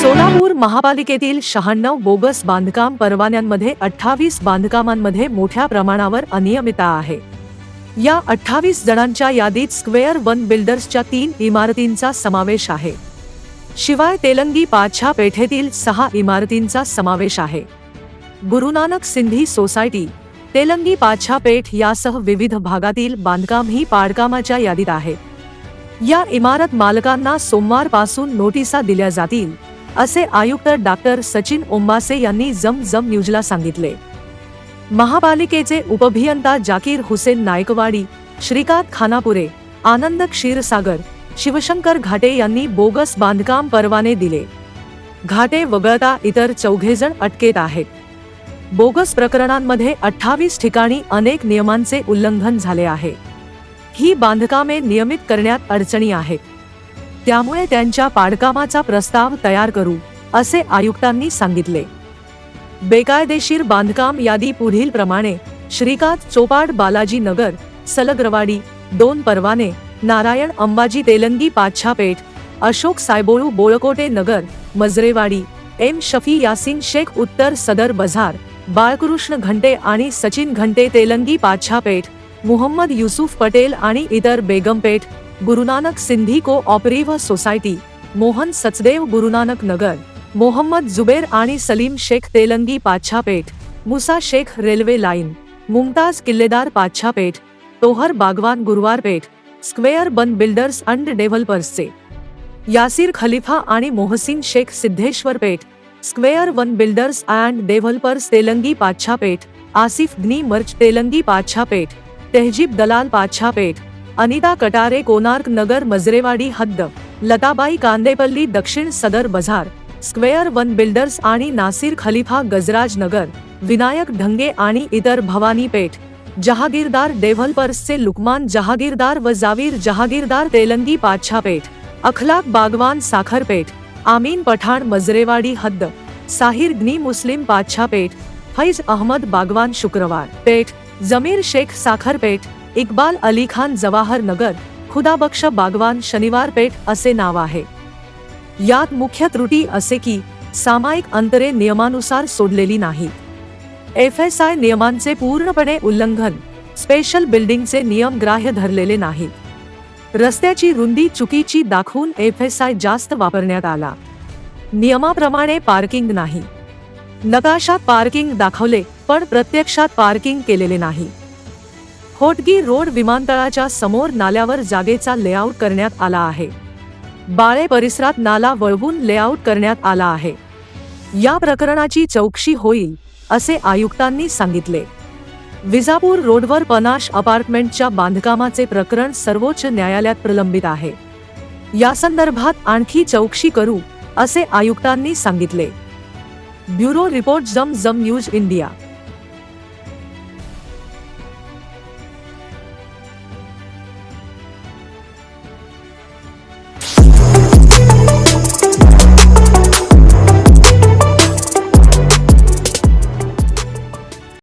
सोलापूर महापालिकेतील शहाण्णव बोगस बांधकाम परवान्यांमध्ये अठ्ठावीस बांधकामांमध्ये मोठ्या प्रमाणावर अनियमितता आहे. या अठ्ठावीस जणांच्या यादीत स्क्वेअर वन बिल्डर्सच्या तीन इमारतींचा समावेश आहे. शिवाय तेलंगी पाचशा पेठेतील सहा इमारतींचा समावेश आहे. गुरुनानक सिंधी सोसायटी तेलंगी पाछापेठ यासह विविध भागातील बांधकाम ही पाडकामाच्या यादीत आहे. या इमारत मालकांना सोमवारपासून नोटिसा दिल्या जातील असे आयुक्त डॉक्टर सचिन ओंबासे यांनी जम जम न्यूजला सांगितले. महापालिकेचे उपभियंता जाकीर हुसेन नायकवाडी श्रीकांत खानापुरे आनंद क्षीरसागर शिवशंकर घाटे यांनी बोगस बांधकाम परवाने दिले. घाटे वगळता इतर चौघेजण अटकेत आहेत. बोगस प्रकरणांमध्ये अठ्ठावीस ठिकाणी अनेक नियमांचे उल्लंघन झाले आहे. ही बांधकामे नियमित करण्यात अडचणी आहेत. त्यामुळे त्यांच्या पाडकामाचा प्रस्ताव तयार करू असे आयुक्तांनी सांगितले. बेकायदेशीर बांधकाम यादी पुढील प्रमाणे श्रीकांत चोपाड बालाजी नगर सलग्रवाडी दोन परवाने नारायण अंबाजी तेलंगी पाच्छापेठ अशोक सायबोळू बोळकोटे नगर मजरेवाडी एम शफी यासिन शेख उत्तर सदर बझार बाळकृष्ण घंटे आणि सचिन घंटे तेलंगी पाच्छापेठ मुहम्मद युसुफ पटेल आणि इतर बेगमपेठ Gurunanak Sindhi cooperative society Mohan Sachdev Gurunanak Nagar Mohammed Zubair आणि Salim Shaikh Telangi Pachhapeth Musa Shaikh railway line Mumtaz Killedar Pachhapeth Tohar Bagwan Guruwarpeth square one builders and डेव्हलपर्सचे Yasir Khalifa आणि Mohsin Shaikh Siddheshwar Peth square one builders and developers Telangi Pachhapeth Asif Gani मर्च तेलंगी पाच्छापेठ तेहजीब दलाल पाच्छापेठ अनिता कटारे कोनार्क नगर मजरेवाडी हद्द लताबाई कांदेपल्ली दक्षिण सदर Bazar square one builders आणि नासिर खलिफा गजराज नगर विनायक ढंगे आणि इतर भवानी पेठ जहागीरदार डेव्हलपर्सचे लुकमान जहागीरदार व जावीर जहागीरदार तेलंगी पाच्छापेठ अखलाक बागवान साखरपेठ आमीन पठाण मजरेवाडी हद्द साहिर ग्नी मुस्लिम पाच्छापेठ फैज अहमद बागवान शुक्रवार पेठ जमीर शेख साखरपेठ इक्बाल अली खान जवाहर नगर खुदाबक्ष बागवान शनिवार पेठ असे नाव आहे. यात मुख्य त्रुटी असे की सामायिक अंतरे नियमानुसार सोडलेली नाहीत एफ एस आय नियमांचे पूर्णपणे उल्लंघन स्पेशल बिल्डिंगचे नियम ग्राह्य धरलेले नाहीत रस्त्याची रुंदी चुकीची दाखवून एफ एस आय जास्त वापरण्यात आला. नियमाप्रमाणे पार्किंग नाही. नकाशात पार्किंग दाखवले पण प्रत्यक्षात पार्किंग केलेले नाही. होटगी रोड विमानतळाच्या समोर नाल्यावर जागेचा लेआउट करण्यात आला आहे. बाळे परिसरात नाला वळवून लेआउट करण्यात आला आहे. या प्रकरणाची चौकशी होईल असे आयुक्तांनी सांगितले. विजापूर रोडवर पनाश अपार्टमेंटच्या बांधकामाचे प्रकरण सर्वोच्च न्यायालयात प्रलंबित आहे. या संदर्भात आणखी चौकशी करू असे आयुक्तांनी सांगितले. ब्युरो रिपोर्ट जम जम न्यूज इंडिया.